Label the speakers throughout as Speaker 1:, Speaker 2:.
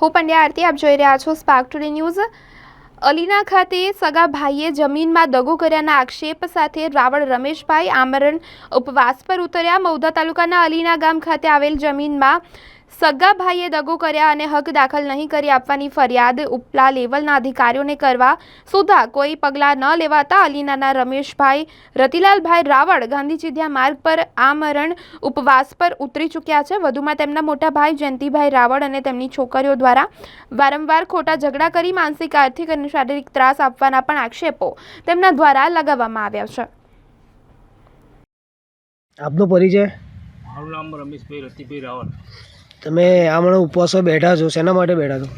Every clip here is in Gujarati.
Speaker 1: હું પંડ્યા આરતી, આપ જોઈ રહ્યા છો સ્પાર્ક ટુડે ન્યૂઝ અલીના ખાતે સગા ભાઈએ જમીનમાં દગો કર્યાના આક્ષેપ સાથે રાવળ રમેશભાઈ આમરણ ઉપવાસ પર ઉતર્યા. મૌધા તાલુકાના અલીના ગામ ખાતે આવેલ જમીનમાં સગા ભાઈએ દગો કર્યા અને હક દાખલ નહીં કરી આપવાની ફરિયાદ ઉપલા લેવલના અધિકારીઓને કરવા સુધા કોઈ પગલાં ન લેવાતા અલીનાના રમેશભાઈ રતિલાલભાઈ રાવળ ગાંધીજીધ્યા માર્ગ પર આમરણ ઉપવાસ પર ઉતરી ચૂક્યા છે. વધુમાં તેમના મોટા ભાઈ જયંતિભાઈ રાવળ અને તેમની છોકરીઓ દ્વારા વારંવાર ખોટા ઝઘડા કરી માનસિક આર્થિક અને શારીરિક ત્રાસ આપવાના પણ આક્ષેપો તેમના દ્વારા લગાવવામાં આવ્યા છે.
Speaker 2: આપનો પરિચય?
Speaker 3: મારું નામ રમેશભાઈ રતિભાઈ રાવલ
Speaker 2: તમે મને ઉપવાસો બેઠા છો, શેના માટે બેઠા છો?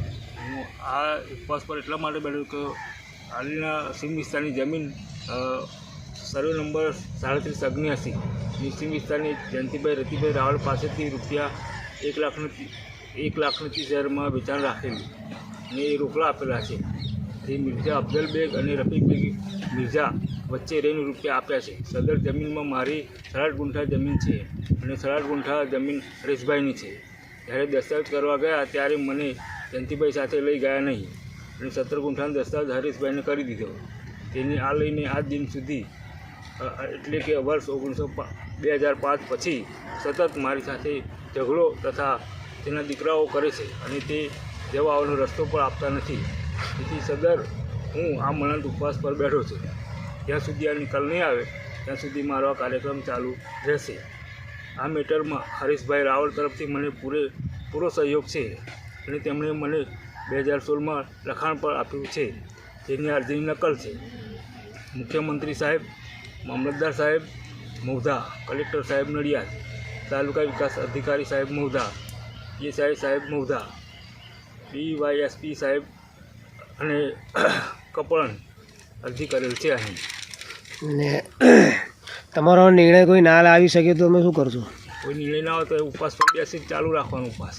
Speaker 3: આ ઉપવાસ પર એટલા માટે બેઠો કે હાલના સીમ વિસ્તારની જમીન સર્વે નંબર સાડત્રીસ અગ્નિયાસી સિંહ વિસ્તારની જયંતિભાઈ, રતિભાઈ રાવલ પાસેથી રૂપિયા એક લાખનું એક લાખની ત્રીસ હજારમાં વેચાણ રાખેલું. અને એ રોકડા આપેલા છે. એ મિર્ઝા અફઝલ બેગ અને રફીક બેગ મિર્ઝા વચ્ચે રહીને રૂપિયા આપ્યા છે. સદર જમીનમાં મારી સડાટ ગુંઠા જમીન છે અને સડાટ ગુંઠા જમીન હરેશભાઈની છે. જ્યારે દસ્તાવેજ કરવા ગયા ત્યારે મને જયંતિભાઈ સાથે લઈ ગયા નહીં. અને સત્તર ગુંઠાનો દસ્તાવેજ હરીશભાઈને કરી દીધો. તેની આ લઈને આ દિન સુધી એટલે કે વર્ષ ઓગણીસો બે હજાર પાંચ પછી સતત મારી સાથે ઝઘડો તથા તેના દીકરાઓ કરે છે અને તે જવા આવવાનો રસ્તો પણ આપતા નથી. તેથી સદર હું આ મનંત ઉપવાસ પર બેઠો છું. જ્યાં સુધી આ નિકાલ નહીં આવે, ત્યાં સુધી મારો આ કાર્યક્રમ ચાલુ રહેશે. આ મેટરમાં હરીશભાઈ રાવલ તરફથી મને પૂરે પૂરો સહયોગ છે અને તેમણે મને બે હજાર સોળમાં લખાણ પણ આપ્યું છે તેની અરજીની નકલ છે. મુખ્યમંત્રી સાહેબ મામલતદાર સાહેબ મોધા કલેક્ટર સાહેબ નડિયાદ, તાલુકા વિકાસ અધિકારી સાહેબ મોધા પીએસઆઈ સાહેબ મોધા ડીવાયએસપી સાહેબ અને કપણ અરજી કરેલ છે અહીં.
Speaker 2: ને તમારો નિર્ણય કોઈ ના લાવી શકે તો અમે શું કરશું?
Speaker 3: કોઈ નિર્ણય ના હોય તો ઉપવાસ પર બેસી ચાલુ રાખવાનો ઉપવાસ.